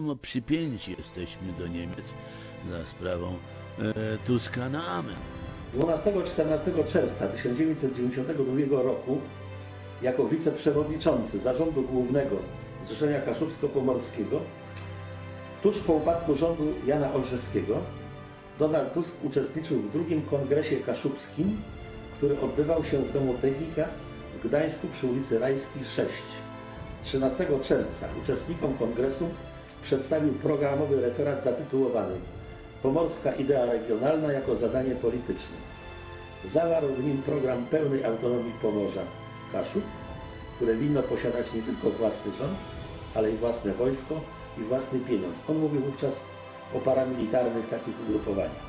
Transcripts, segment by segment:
No, przypięci jesteśmy do Niemiec za sprawą e, Tuska na amen. 12-14 czerwca 1992 roku jako wiceprzewodniczący Zarządu Głównego Zrzeszenia Kaszubsko-Pomorskiego tuż po upadku rządu Jana Olszewskiego Donald Tusk uczestniczył w drugim kongresie kaszubskim, który odbywał się w Domu Technika w Gdańsku przy ulicy Rajskiej 6. 13 czerwca uczestnikom kongresu przedstawił programowy referat zatytułowany Pomorska idea regionalna jako zadanie polityczne. Zawarł w nim program pełnej autonomii Pomorza Kaszub, które winno posiadać nie tylko własny rząd, ale i własne wojsko i własny pieniądz. On mówił wówczas o paramilitarnych takich ugrupowaniach.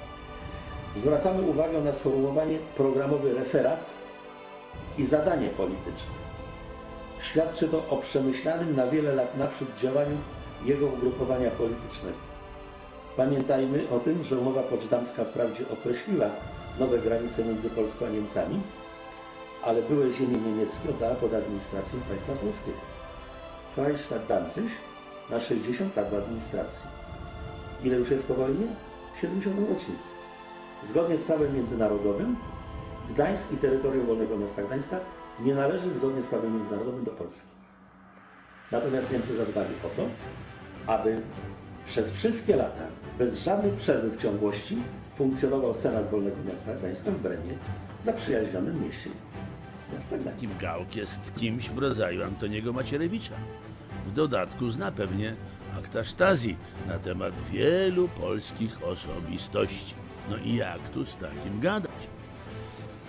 Zwracamy uwagę na sformułowanie programowy referat i zadanie polityczne. Świadczy to o przemyślanym na wiele lat naprzód działaniu jego ugrupowania politycznego. Pamiętajmy o tym, że umowa poczdamska wprawdzie określiła nowe granice między Polską a Niemcami, ale były ziemie niemieckie oddała pod administrację państwa polskiego. Freistaat Danzig na 60 lat w administracji. Ile już jest po wojnie? 70 rocznicę. Zgodnie z prawem międzynarodowym Gdańsk i terytorium Wolnego Miasta Gdańska nie należy zgodnie z prawem międzynarodowym do Polski. Natomiast Niemcy zadbali o to, aby przez wszystkie lata, bez żadnej przerwy w ciągłości, funkcjonował Senat Wolnego Miasta Gdańska w Bremie, zaprzyjaźnionym mieście miasta Gdańska. Kim Gałk jest kimś w rodzaju Antoniego Macierewicza. W dodatku zna pewnie akta Stazji na temat wielu polskich osobistości. No i jak tu z takim gadać?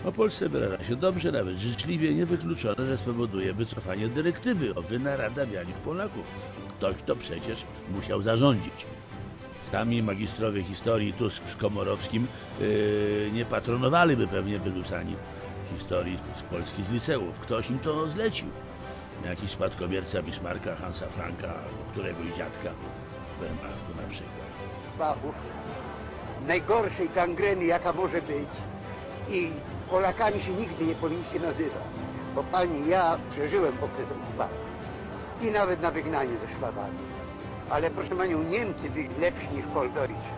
O Polsce wyraża się dobrze, nawet życzliwie, niewykluczone, że spowoduje wycofanie dyrektywy o wynaradawianiu Polaków. Ktoś to przecież musiał zarządzić. Sami magistrowie historii Tusk z Komorowskim yy, nie patronowaliby pewnie wyrzucani historii z Polski z liceów. Ktoś im to zlecił. Jakiś spadkobierca Bismarcka, Hansa Franka któregoś dziadka w Wehrmachtu na przykład. Babów, najgorszej gangreny jaka może być i Polakami się nigdy nie powinniście nazywać, bo pani, ja przeżyłem okres okupacji i nawet na wygnaniu ze Szwabami, ale proszę panią, Niemcy byli lepsi niż Poldeutsche,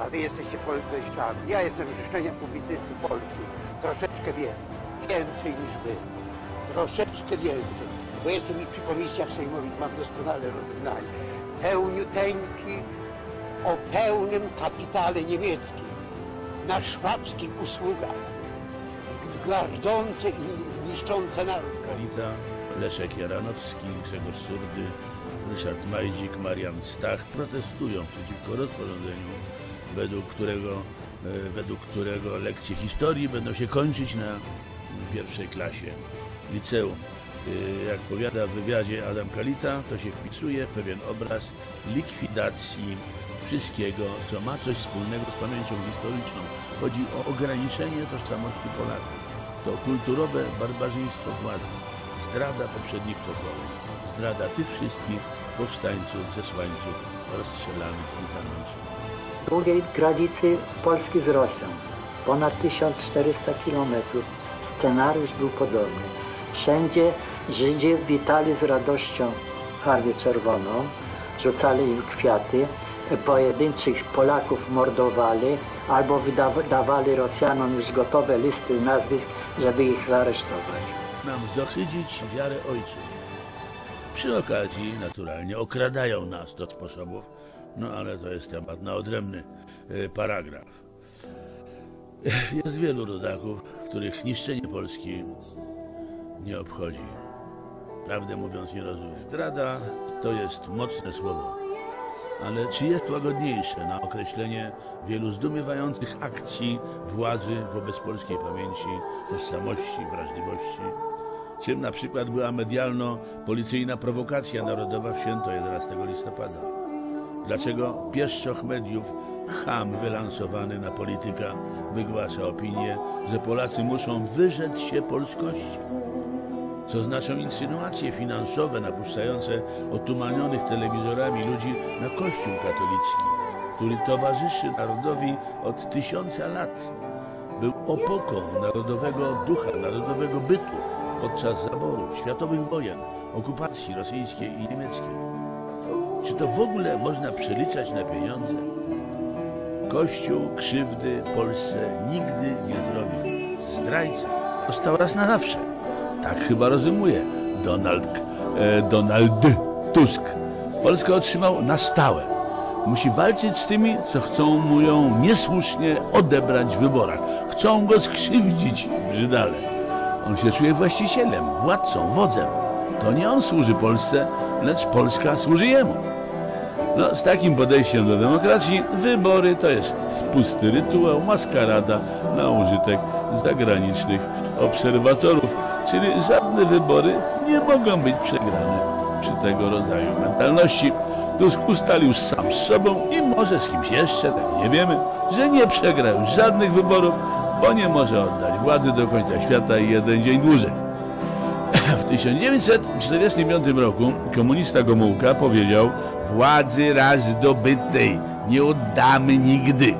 a wy jesteście Poldeuszczami. Ja jestem z życzenia publicysty polskiej, troszeczkę wiem, więcej niż wy, troszeczkę więcej, bo jestem i przy komisjach sejmowych, mam doskonale rozeznanie. Pełniuteńki o pełnym kapitale niemieckim, na szwabskich usługach, gardzące i niszczące naród. Kalita, Leszek Jaranowski, Grzegorz Surdy, Ryszard Majdzik, Marian Stach protestują przeciwko rozporządzeniu, według którego, e, według którego lekcje historii będą się kończyć na pierwszej klasie liceum. E, Jak powiada w wywiadzie Adam Kalita, to się wpisuje w pewien obraz likwidacji wszystkiego, co ma coś wspólnego z pamięcią historyczną. Chodzi o ograniczenie tożsamości Polaków. To kulturowe barbarzyństwo władzy, zdrada poprzednich pokoleń, zdrada tych wszystkich powstańców, zesłańców rozstrzelanych i zamęczonych. długiej granicy Polski z Rosją, ponad 1400 kilometrów, scenariusz był podobny. Wszędzie Żydzi witali z radością Armię Czerwoną, rzucali im kwiaty, pojedynczych Polaków mordowali albo wydawali Rosjanom już gotowe listy nazwisk, żeby ich zaaresztować. Nam zohydzić wiarę ojców. Przy okazji, naturalnie, okradają nas do sposobów, no ale to jest temat na odrębny e, paragraf. Jest wielu rodaków, których niszczenie Polski nie obchodzi. Prawdę mówiąc, nie rozumiem. Zdrada to jest mocne słowo. Ale czy jest łagodniejsze na określenie wielu zdumiewających akcji władzy wobec polskiej pamięci, tożsamości, wrażliwości? Czym na przykład była medialno-policyjna prowokacja narodowa w święto 11 listopada? Dlaczego pieszczoch mediów, cham wylansowany na polityka, wygłasza opinię, że Polacy muszą wyrzec się polskości? Co znaczą insynuacje finansowe napuszczające otumanionych telewizorami ludzi na Kościół katolicki, który towarzyszy narodowi od tysiąca lat. Był opoką narodowego ducha, narodowego bytu podczas zaborów, światowych wojen, okupacji rosyjskiej i niemieckiej. Czy to w ogóle można przeliczać na pieniądze? Kościół krzywdy Polsce nigdy nie zrobił. Zdrajca został raz na zawsze. Tak chyba rozumuje Donald, e, Donald Tusk. Polskę otrzymał na stałe. Musi walczyć z tymi, co chcą mu ją niesłusznie odebrać w wyborach. Chcą go skrzywdzić brzydale. On się czuje właścicielem, władcą, wodzem. To nie on służy Polsce, lecz Polska służy jemu. No, z takim podejściem do demokracji wybory to jest pusty rytuał, maskarada na użytek zagranicznych obserwatorów, czyli żadne wybory nie mogą być przegrane przy tego rodzaju mentalności. Tusk ustalił sam z sobą i może z kimś jeszcze, tak nie wiemy, że nie przegra już żadnych wyborów, bo nie może oddać władzy do końca świata i jeden dzień dłużej. W 1945 roku komunista Gomułka powiedział władzy raz zdobytej nie oddamy nigdy.